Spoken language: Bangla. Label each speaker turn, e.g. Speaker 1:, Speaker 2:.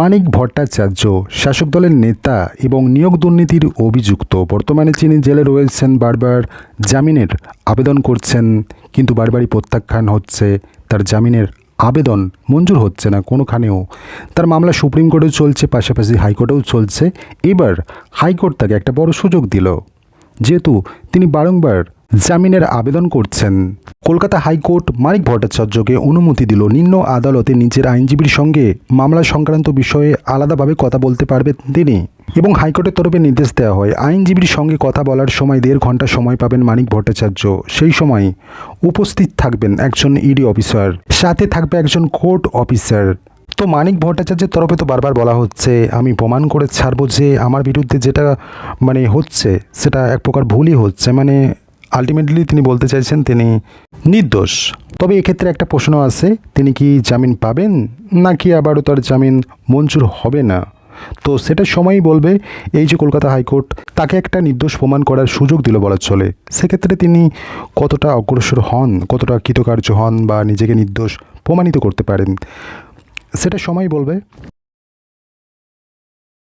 Speaker 1: মানিক ভট্টাচার্য, শাসক দলের নেতা এবং নিয়োগ দুর্নীতির অভিযুক্ত। বর্তমানে তিনি জেলে রয়েছেন বারবার। জামিনের আবেদন করছেন, কিন্তু বারবারই প্রত্যাখ্যান হচ্ছে। তার জামিনের আবেদন মঞ্জুর হচ্ছে না কোনোখানেও। তার মামলা সুপ্রিম কোর্টেও চলছে, পাশাপাশি হাইকোর্টেও চলছে। এবার হাইকোর্ট তাকে একটা বড় সুযোগ দিল। যেহেতু তিনি বারংবার জামিনের আবেদন করছেন। কলকাতা হাইকোর্ট মানিক ভট্টাচার্যকে অনুমতি দিল। নিম্ন আদালতে নিজের আইনজীবীর সঙ্গে মামলা সংক্রান্ত বিষয়ে আলাদাভাবে কথা বলতে পারবেন তিনি এবং হাইকোর্টের তরফে নির্দেশ দেওয়া হয়, আইনজীবীর সঙ্গে কথা বলার সময় দেড় ঘণ্টা সময় পাবেন মানিক ভট্টাচার্য। সেই সময় উপস্থিত থাকবেন একজন ইডি অফিসার, সাথে থাকবে একজন কোর্ট অফিসার। তো মানিক ভট্টাচার্যের তরফে তো বারবার বলা হচ্ছে, আমি প্রমাণ করে ছাড়বো যে আমার বিরুদ্ধে যেটা মানে হচ্ছে, সেটা এক প্রকার ভুলই হচ্ছে। মানে আলটিমেটলি তিনি বলতে চাইছেন তিনি নির্দোষ। তবে এক্ষেত্রে একটা প্রশ্ন আছে, তিনি কি জামিন পাবেন নাকি আবারও তার জামিন মঞ্জুর হবে না? তো সেটা সময়ই বলবে এই যে কলকাতা হাইকোর্ট তাকে একটা নির্দোষ প্রমাণ করার সুযোগ দিল বলা চলে। সেক্ষেত্রে তিনি কতটা অগ্রসর হন, কতটা কৃতকার্য হন বা নিজেকে নির্দোষ প্রমাণিত করতে পারেন, সেটা সময় বলবে।